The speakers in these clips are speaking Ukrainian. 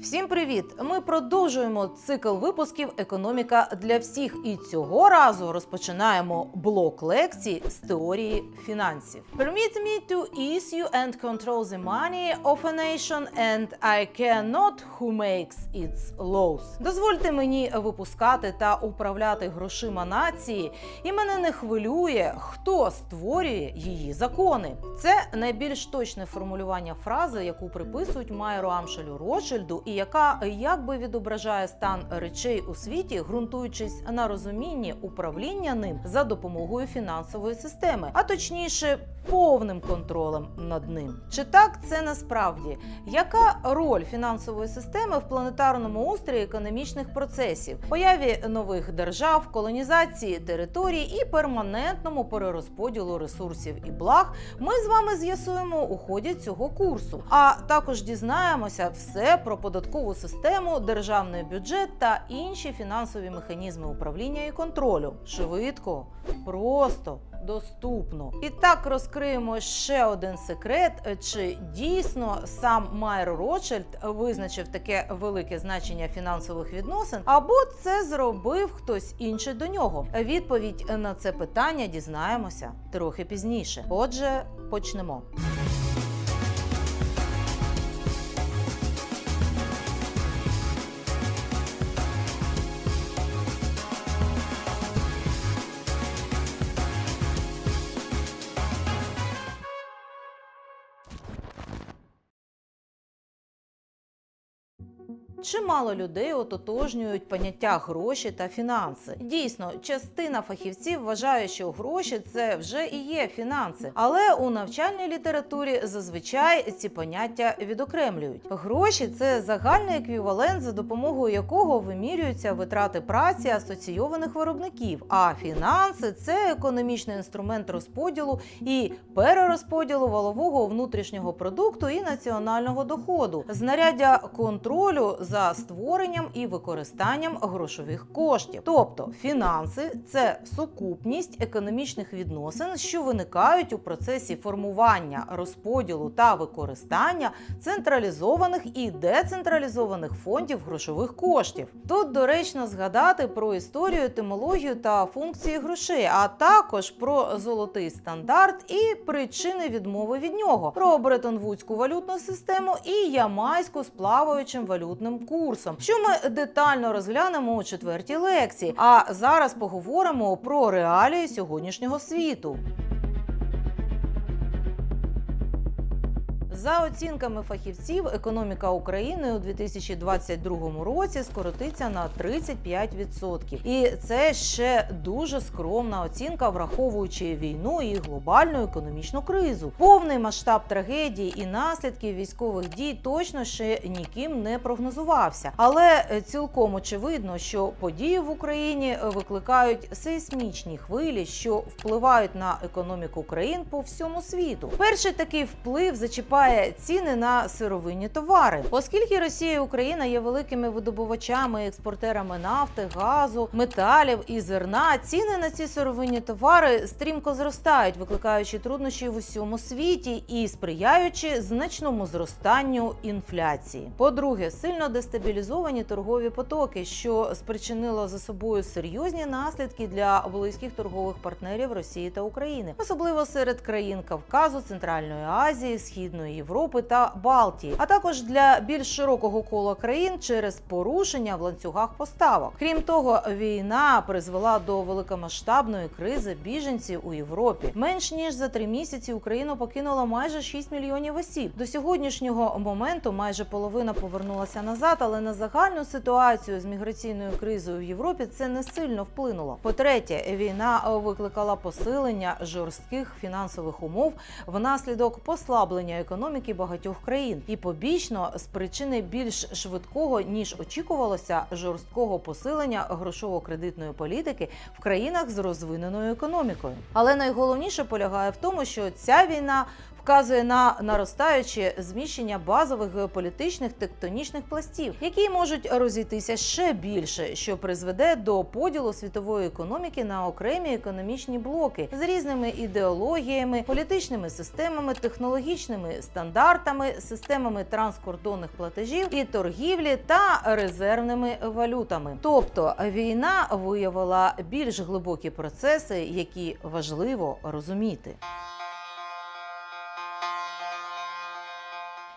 Всім привіт! Ми продовжуємо цикл випусків Економіка для всіх. І цього разу розпочинаємо блок лекцій з теорії фінансів. Permit me to issue and control the money of a nation, and I cannot who makes its laws. Дозвольте мені випускати та управляти грошима нації, і мене не хвилює, хто створює її закони. Це найбільш точне формулювання фрази, яку приписують Майеру Амшелю Ротшильду, і яка якби відображає стан речей у світі, ґрунтуючись на розумінні управління ним за допомогою фінансової системи, а точніше, повним контролем над ним. Чи так це насправді? Яка роль фінансової системи в планетарному устрої економічних процесів, появі нових держав, колонізації територій і перманентному перерозподілу ресурсів і благ? Ми з вами з'ясуємо у ході цього курсу. А також дізнаємося все про податкову систему, державний бюджет та інші фінансові механізми управління і контролю. Швидко, просто. Доступно і так розкриємо ще один секрет: чи дійсно сам Майер Ротшильд визначив таке велике значення фінансових відносин, або це зробив хтось інший до нього. Відповідь на це питання дізнаємося трохи пізніше. Отже, почнемо. Чимало людей ототожнюють поняття гроші та фінанси. Дійсно, частина фахівців вважає, що гроші це вже і є фінанси, але у навчальній літературі зазвичай ці поняття відокремлюють. Гроші це загальний еквівалент, за допомогою якого вимірюються витрати праці асоційованих виробників. А фінанси це економічний інструмент розподілу і перерозподілу валового внутрішнього продукту і національного доходу, знаряддя контролю за створенням і використанням грошових коштів. Тобто фінанси це сукупність економічних відносин, що виникають у процесі формування, розподілу та використання централізованих і децентралізованих фондів грошових коштів. Тут доречно згадати про історію, етимологію та функції грошей, а також про золотий стандарт і причини відмови від нього, про Бреттон-Вудську валютну систему і ямайську з плаваючим валютним курсом, що ми детально розглянемо у четвертій лекції. А зараз поговоримо про реалії сьогоднішнього світу. За оцінками фахівців, економіка України у 2022 році скоротиться на 35%. І це ще дуже скромна оцінка, враховуючи війну і глобальну економічну кризу. Повний масштаб трагедії і наслідків військових дій точно ще ніким не прогнозувався. Але цілком очевидно, що події в Україні викликають сейсмічні хвилі, що впливають на економіку країн по всьому світу. Перший такий вплив зачіпає ціни на сировинні товари, оскільки Росія і Україна є великими видобувачами, експортерами нафти, газу, металів і зерна. Ціни на ці сировинні товари стрімко зростають, викликаючи труднощі в усьому світі і сприяючи значному зростанню інфляції. По-друге, сильно дестабілізовані торгові потоки, що спричинило за собою серйозні наслідки для близьких торгових партнерів Росії та України, особливо серед країн Кавказу, Центральної Азії, Східної Європи та Балтії, а також для більш широкого кола країн через порушення в ланцюгах поставок. Крім того, війна призвела до великомасштабної кризи біженців у Європі. Менш ніж за три місяці Україну покинуло майже 6 мільйонів осіб. До сьогоднішнього моменту майже половина повернулася назад, але на загальну ситуацію з міграційною кризою в Європі це не сильно вплинуло. По-третє, війна викликала посилення жорстких фінансових умов внаслідок послаблення економіки багатьох країн і побічно з причини більш швидкого ніж очікувалося жорсткого посилення грошово-кредитної політики в країнах з розвиненою економікою. Але найголовніше полягає в тому, що ця війна вказує на наростаюче зміщення базових геополітичних тектонічних пластів, які можуть розійтися ще більше, що призведе до поділу світової економіки на окремі економічні блоки з різними ідеологіями, політичними системами, технологічними стандартами, системами транскордонних платежів і торгівлі та резервними валютами. Тобто війна виявила більш глибокі процеси, які важливо розуміти.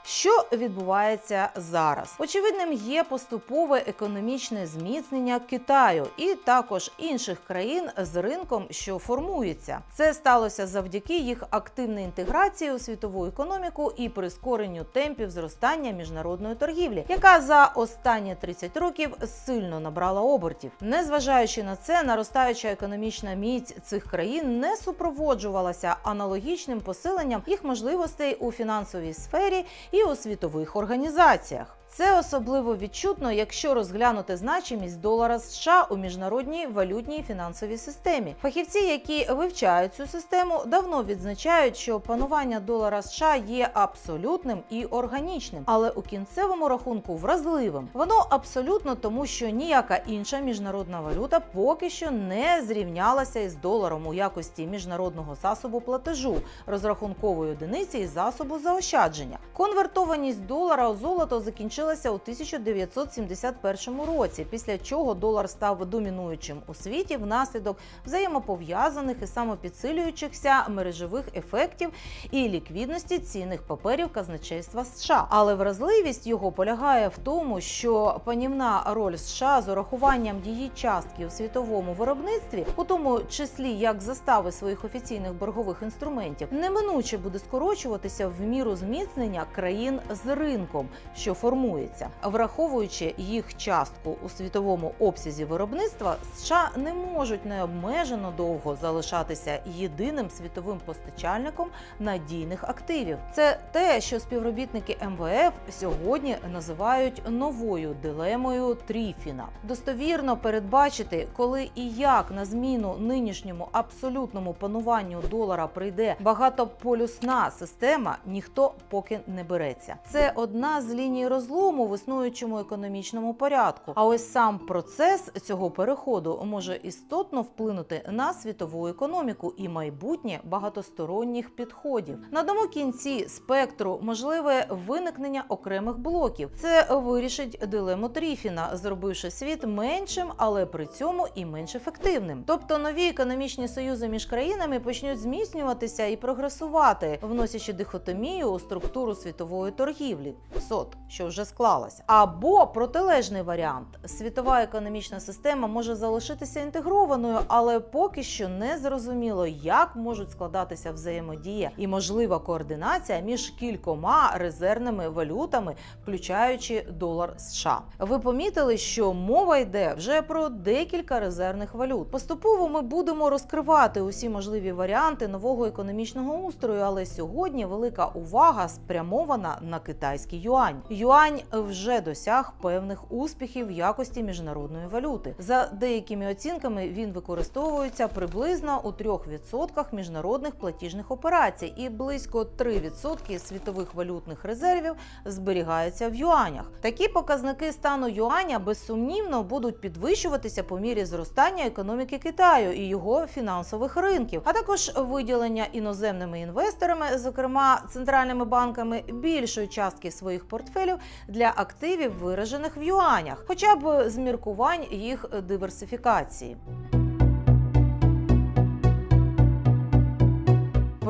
Що відбувається зараз? Очевидним є поступове економічне зміцнення Китаю і також інших країн з ринком, що формується. Це сталося завдяки їх активній інтеграції у світову економіку і прискоренню темпів зростання міжнародної торгівлі, яка за останні 30 років сильно набрала обертів. Незважаючи на це, наростаюча економічна міць цих країн не супроводжувалася аналогічним посиленням їх можливостей у фінансовій сфері і у світових організаціях. Це особливо відчутно, якщо розглянути значимість долара США у міжнародній валютній фінансовій системі. Фахівці, які вивчають цю систему, давно відзначають, що панування долара США є абсолютним і органічним, але у кінцевому рахунку вразливим. Воно абсолютно тому, що ніяка інша міжнародна валюта поки що не зрівнялася із доларом у якості міжнародного засобу платежу, розрахункової одиниці і засобу заощадження. Конвертованість долара у золото закінчилася у 1971 році, після чого долар став домінуючим у світі внаслідок взаємопов'язаних і самопідсилюючихся мережевих ефектів і ліквідності цінних паперів казначейства США. Але вразливість його полягає в тому, що панівна роль США з урахуванням її частки у світовому виробництві, у тому числі як застави своїх офіційних боргових інструментів, неминуче буде скорочуватися в міру зміцнення країн з ринком, що формується, враховуючи їх частку у світовому обсязі виробництва, США не можуть необмежено довго залишатися єдиним світовим постачальником надійних активів. Це те, що співробітники МВФ сьогодні називають новою дилемою Тріфіна. Достовірно передбачити, коли і як на зміну нинішньому абсолютному пануванню долара прийде багатополюсна система, ніхто поки не береться. Це одна з ліній розлому в існуючому економічному порядку. А ось сам процес цього переходу може істотно вплинути на світову економіку і майбутнє багатосторонніх підходів. На одному кінці спектру можливе виникнення окремих блоків. Це вирішить дилему Тріфіна, зробивши світ меншим, але при цьому і менш ефективним. Тобто нові економічні союзи між країнами почнуть зміцнюватися і прогресувати, вносячи дихотомію у структуру світової торгівлі СОТ, що вже склалася. Або протилежний варіант: світова економічна система може залишитися інтегрованою, але поки що не зрозуміло, як можуть складатися взаємодія і можлива координація між кількома резервними валютами, включаючи долар США. Ви помітили, що мова йде вже про декілька резервних валют. Поступово ми будемо розкривати усі можливі варіанти нового економічного устрою, але сьогодні велика увага спрямована на китайський юань. Юань вже досяг певних успіхів в якості міжнародної валюти. За деякими оцінками він використовується приблизно у 3% міжнародних платіжних операцій, і близько 3% світових валютних резервів зберігаються в юанях. Такі показники стану юаня безсумнівно будуть підвищуватися по мірі зростання економіки Китаю і його фінансових ринків, а також виділення іноземними інвесторами, зокрема центральними банками, більшої частки своїх портфелів для активів, виражених в юанях, хоча б з міркувань їх диверсифікації.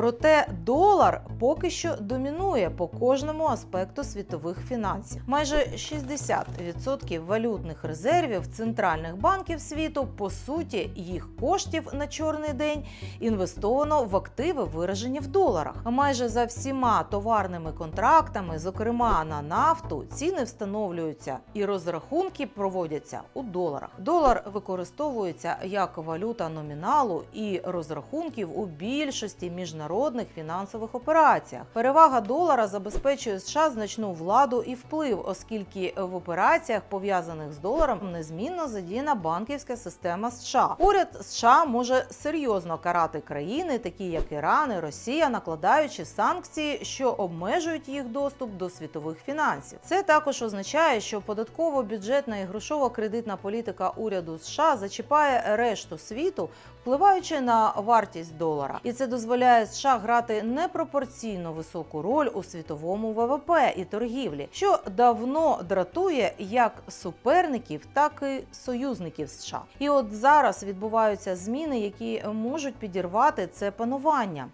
Проте долар поки що домінує по кожному аспекту світових фінансів. Майже 60% валютних резервів центральних банків світу, по суті, їх коштів на чорний день інвестовано в активи, виражені в доларах. Майже за всіма товарними контрактами, зокрема на нафту, ціни встановлюються і розрахунки проводяться у доларах. Долар використовується як валюта номіналу і розрахунків у більшості міжнародних міжнародних фінансових операціях. Перевага долара забезпечує США значну владу і вплив, оскільки в операціях, пов'язаних з доларом, незмінно задіяна банківська система США. Уряд США може серйозно карати країни, такі як Іран і Росія, накладаючи санкції, що обмежують їх доступ до світових фінансів. Це також означає, що податково бюджетна і грошово-кредитна політика уряду США зачіпає решту світу, впливаючи на вартість долара, і це дозволяє США грати непропорційно високу роль у світовому ВВП і торгівлі, що давно дратує як суперників, так і союзників США. І от зараз відбуваються зміни, які можуть підірвати це панування.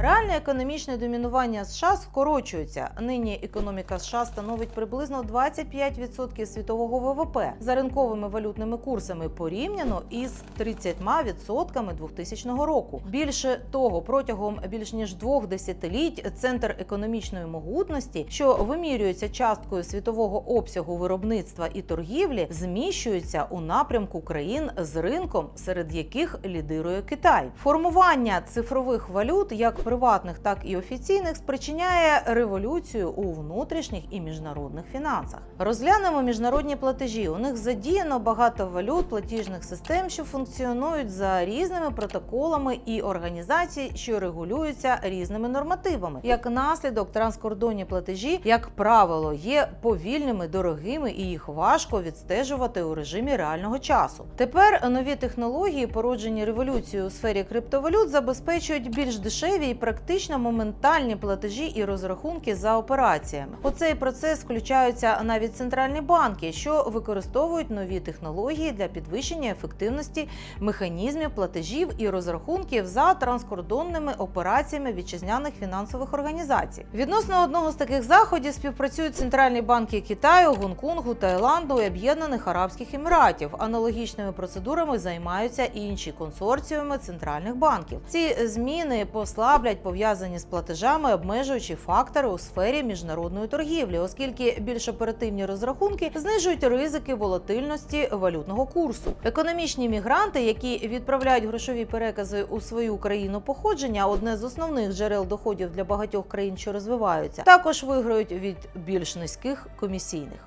Реальне економічне домінування США скорочується. Нині економіка США становить приблизно 25% світового ВВП за ринковими валютними курсами порівняно із 30% 2000 року. Більше того, протягом більш ніж двох десятиліть центр економічної могутності, що вимірюється часткою світового обсягу виробництва і торгівлі, зміщується у напрямку країн з ринком, серед яких лідирує Китай. Формування цифрових валют як приватних, так і офіційних спричиняє революцію у внутрішніх і міжнародних фінансах. Розглянемо міжнародні платежі. У них задіяно багато валют платіжних систем, що функціонують за різними протоколами і організацій, що регулюються різними нормативами. Як наслідок, транскордонні платежі, як правило, є повільними, дорогими і їх важко відстежувати у режимі реального часу. Тепер нові технології, породжені революцією у сфері криптовалют, забезпечують більш дешеві і практично моментальні платежі і розрахунки за операціями. У цей процес включаються навіть центральні банки, що використовують нові технології для підвищення ефективності механізмів платежів і розрахунків за транскордонними операціями вітчизняних фінансових організацій. Відносно одного з таких заходів співпрацюють центральні банки Китаю, Гонконгу, Таїланду і Об'єднаних Арабських Еміратів. Аналогічними процедурами займаються і інші консорціуми центральних банків. Ці зміни послаблять пов'язані з платежами обмежуючі фактори у сфері міжнародної торгівлі, оскільки більш оперативні розрахунки знижують ризики волатильності валютного курсу. Економічні мігранти, які відправляють грошові перекази у свою країну походження, одне з основних джерел доходів для багатьох країн, що розвиваються, також виграють від більш низьких комісійних.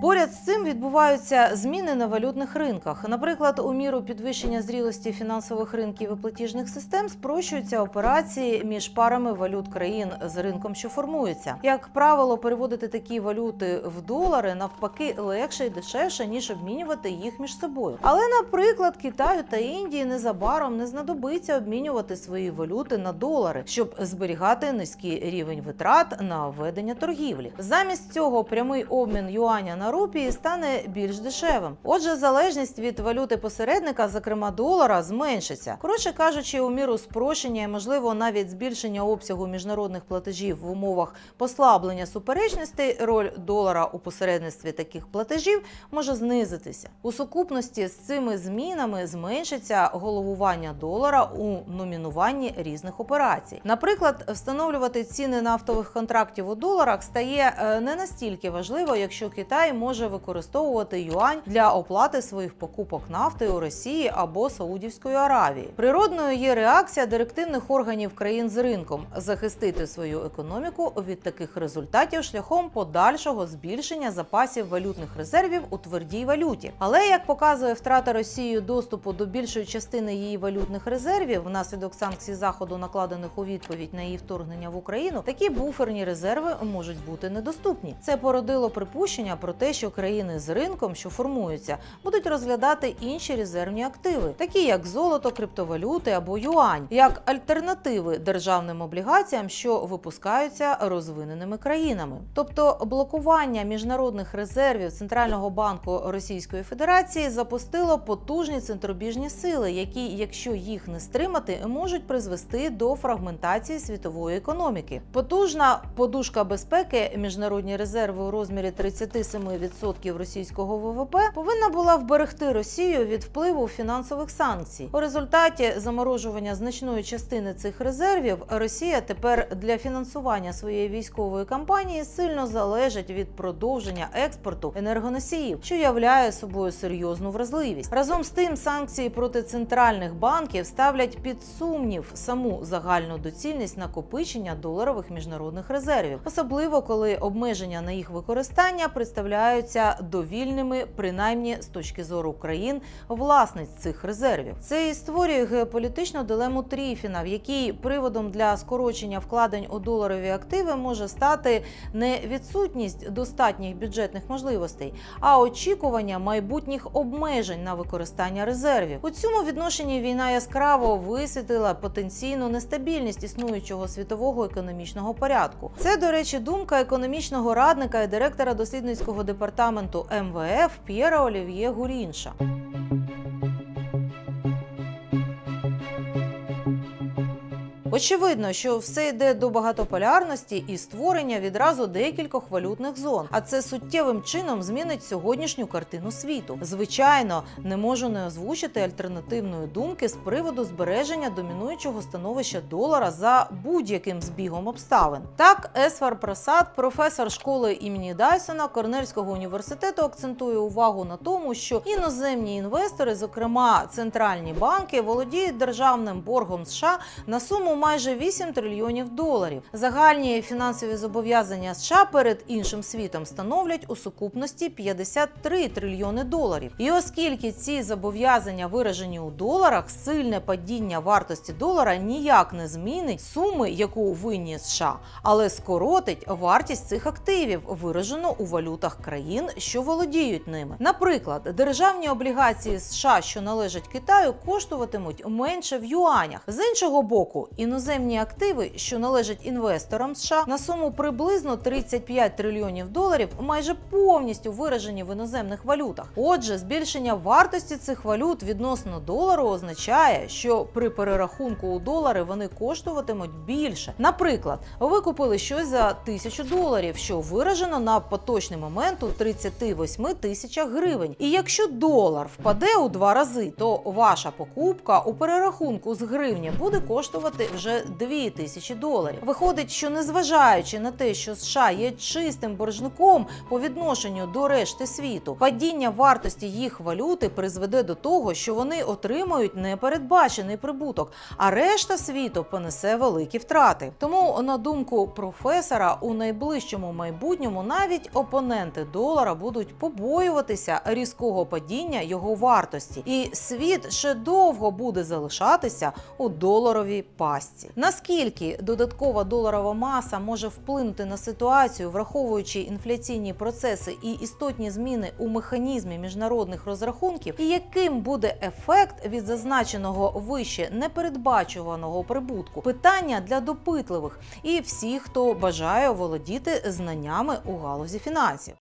Поряд з цим відбуваються зміни на валютних ринках. Наприклад, у міру підвищення зрілості фінансових ринків і платіжних систем спрощуються операції між парами валют країн з ринком, що формується. Як правило, переводити такі валюти в долари навпаки легше і дешевше ніж обмінювати їх між собою. Але, наприклад, Китаю та Індії незабаром не знадобиться обмінювати свої валюти на долари, щоб зберігати низький рівень витрат на ведення торгівлі. Замість цього прямий обмін юаня на рупії стане більш дешевим. Отже, залежність від валюти посередника, зокрема долара, зменшиться. Коротше кажучи, у міру спрощення і можливо навіть збільшення обсягу міжнародних платежів в умовах послаблення суперечностей, роль долара у посередництві таких платежів може знизитися. У сукупності з цими змінами зменшиться головування долара у номінуванні різних операцій. Наприклад, встановлювати ціни нафтових контрактів у доларах стає е, не настільки важливо, якщо Китай може використовувати юань для оплати своїх покупок нафти у Росії або Саудівської Аравії. Природною є реакція директивних органів країн з ринком захистити свою економіку від таких результатів шляхом подальшого збільшення запасів валютних резервів у твердій валюті. Але як показує втрата Росією доступу до більшої частини її валютних резервів внаслідок санкцій заходу, накладених у відповідь на її вторгнення в Україну, такі буферні резерви можуть бути недоступні. Це породило припущення про те, що країни з ринком, що формуються, будуть розглядати інші резервні активи, такі як золото, криптовалюти або юань, як альтернативи державним облігаціям, що випускаються розвиненими країнами. Тобто блокування міжнародних резервів Центрального банку Російської Федерації запустило потужні центробіжні сили, які, якщо їх не стримати, можуть призвести до фрагментації світової економіки. Потужна подушка безпеки, міжнародні резерви у розмірі 37 0,7% російського ВВП, повинна була вберегти Росію від впливу фінансових санкцій. У результаті заморожування значної частини цих резервів Росія тепер для фінансування своєї військової кампанії сильно залежить від продовження експорту енергоносіїв, що являє собою серйозну вразливість. Разом з тим, санкції проти центральних банків ставлять під сумнів саму загальну доцільність накопичення доларових міжнародних резервів, особливо коли обмеження на їх використання представляються довільними, принаймні з точки зору країн власниць цих резервів. Це і створює геополітичну дилему Тріфіна, в якій приводом для скорочення вкладень у доларові активи може стати не відсутність достатніх бюджетних можливостей, а очікування майбутніх обмежень на використання резервів. У цьому відношенні війна яскраво висвітлила потенційну нестабільність існуючого світового економічного порядку. Це, до речі, думка економічного радника і директора дослідницького департаменту МВФ П'єра Олів'є Гурінша. Очевидно, що все йде до багатополярності і створення відразу декількох валютних зон. А це суттєвим чином змінить сьогоднішню картину світу. Звичайно, не можу не озвучити альтернативної думки з приводу збереження домінуючого становища долара за будь-яким збігом обставин. Так, Есвар Прасад, професор школи імені Дайсона Корнельського університету, акцентує увагу на тому, що іноземні інвестори, зокрема центральні банки, володіють державним боргом США на суму майже 8 трильйонів доларів. Загальні фінансові зобов'язання США перед іншим світом становлять у сукупності 53 трильйони доларів. І оскільки ці зобов'язання виражені у доларах, сильне падіння вартості долара ніяк не змінить суми, яку винні США, але скоротить вартість цих активів, виражену у валютах країн, що володіють ними. Наприклад, державні облігації США, що належать Китаю, коштуватимуть менше в юанях. З іншого боку, іноземні активи, що належать інвесторам США, на суму приблизно 35 трильйонів доларів, майже повністю виражені в іноземних валютах. Отже, збільшення вартості цих валют відносно долару означає, що при перерахунку у долари вони коштуватимуть більше. Наприклад, ви купили щось за тисячу доларів, що виражено на поточний момент у 38 тисячах гривень. І якщо долар впаде у два рази, то ваша покупка у перерахунку з гривні буде коштувати вже 2 тисячі доларів. Виходить, що незважаючи на те, що США є чистим боржником по відношенню до решти світу, падіння вартості їх валюти призведе до того, що вони отримають непередбачений прибуток, а решта світу понесе великі втрати. Тому, на думку професора, у найближчому майбутньому навіть опоненти долара будуть побоюватися різкого падіння його вартості, і світ ще довго буде залишатися у доларовій пастці. Наскільки додаткова доларова маса може вплинути на ситуацію, враховуючи інфляційні процеси і істотні зміни у механізмі міжнародних розрахунків, і яким буде ефект від зазначеного вище непередбачуваного прибутку? Питання для допитливих і всіх, хто бажає володіти знаннями у галузі фінансів.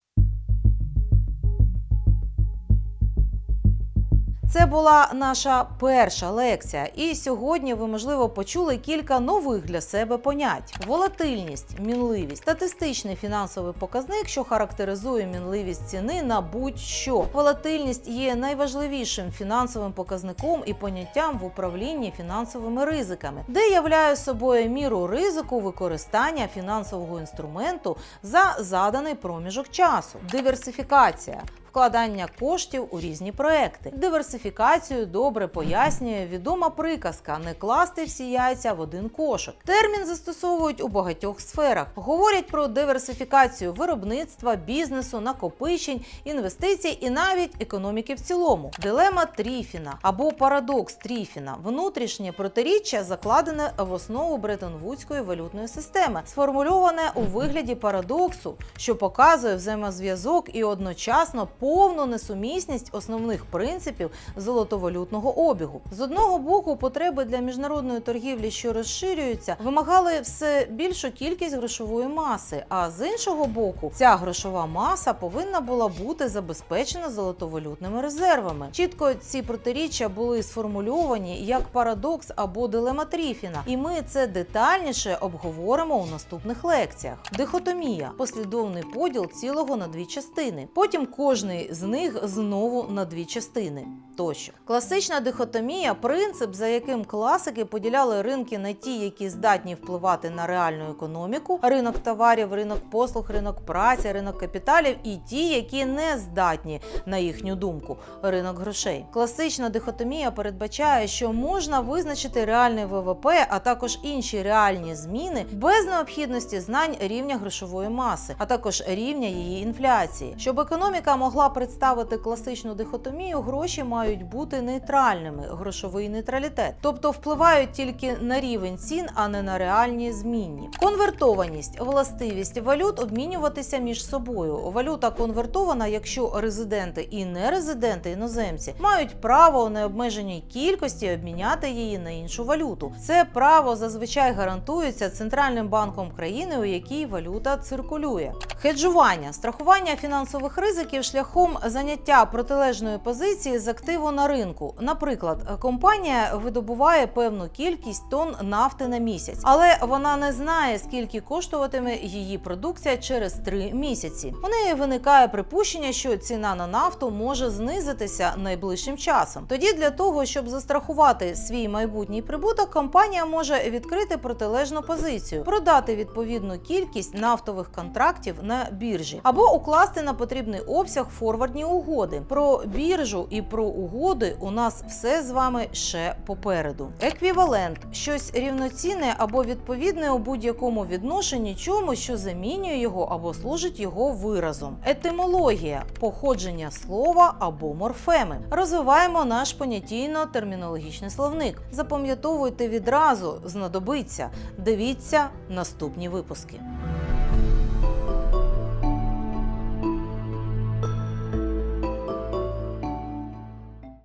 Це була наша перша лекція, і сьогодні ви можливо почули кілька нових для себе понять: волатильність, мінливість, статистичний фінансовий показник, що характеризує мінливість ціни на будь-що. Волатильність є найважливішим фінансовим показником і поняттям в управлінні фінансовими ризиками, де являє собою міру ризику використання фінансового інструменту за заданий проміжок часу. Диверсифікація вкладання коштів у різні проекти. Диверсифікацію добре пояснює відома приказка не класти всі яйця в один кошик. Термін застосовують у багатьох сферах. Говорять про диверсифікацію виробництва, бізнесу, накопичень, інвестицій і навіть економіки в цілому. Дилема Тріфіна або парадокс Тріфіна внутрішнє протиріччя закладене в основу Бреттон-Вудської валютної системи, сформульоване у вигляді парадоксу, що показує взаємозв'язок і одночасно повну несумісність основних принципів золотовалютного обігу. З одного боку, потреби для міжнародної торгівлі, що розширюються, вимагали все більшу кількість грошової маси. А з іншого боку, ця грошова маса повинна була бути забезпечена золотовалютними резервами. Чітко ці протиріччя були сформульовані як парадокс або дилема Тріфіна, і ми це детальніше обговоримо у наступних лекціях. Дихотомія послідовний поділ цілого на дві частини. Потім кожний з них знову на дві частини. Тощо класична дихотомія принцип, за яким класики поділяли ринки на ті, які здатні впливати на реальну економіку, ринок товарів, ринок послуг, ринок праці, ринок капіталів, і ті, які не здатні, на їхню думку, ринок грошей. Класична дихотомія передбачає, що можна визначити реальний ВВП, а також інші реальні зміни без необхідності знань рівня грошової маси, а також рівня її інфляції. Щоб економіка могла представити класичну дихотомію, гроші мають бути нейтральними, грошовий нейтралітет, тобто впливають тільки на рівень цін, а не на реальні змінні. Конвертованість властивість валют обмінюватися між собою. Валюта конвертована, якщо резиденти і нерезиденти іноземці мають право у необмеженій кількості обміняти її на іншу валюту. Це право зазвичай гарантується центральним банком країни, у якій валюта циркулює. Хеджування страхування фінансових ризиків шляхом заняття протилежної позиції з активу на ринку. Наприклад, компанія видобуває певну кількість тонн нафти на місяць, але вона не знає, скільки коштуватиме її продукція через три місяці. У неї виникає припущення, що ціна на нафту може знизитися найближчим часом. Тоді для того, щоб застрахувати свій майбутній прибуток, компанія може відкрити протилежну позицію, продати відповідну кількість нафтових контрактів на біржі або укласти на потрібний обсяг форвардні угоди. Про біржу і про угоди у нас все з вами ще попереду. Еквівалент щось рівноцінне або відповідне у будь-якому відношенні чому, що замінює його або служить його виразом. Етимологія походження слова або морфеми. Розвиваємо наш понятійно-термінологічний словник. Запам'ятовуйте відразу, знадобиться. Дивіться наступні випуски.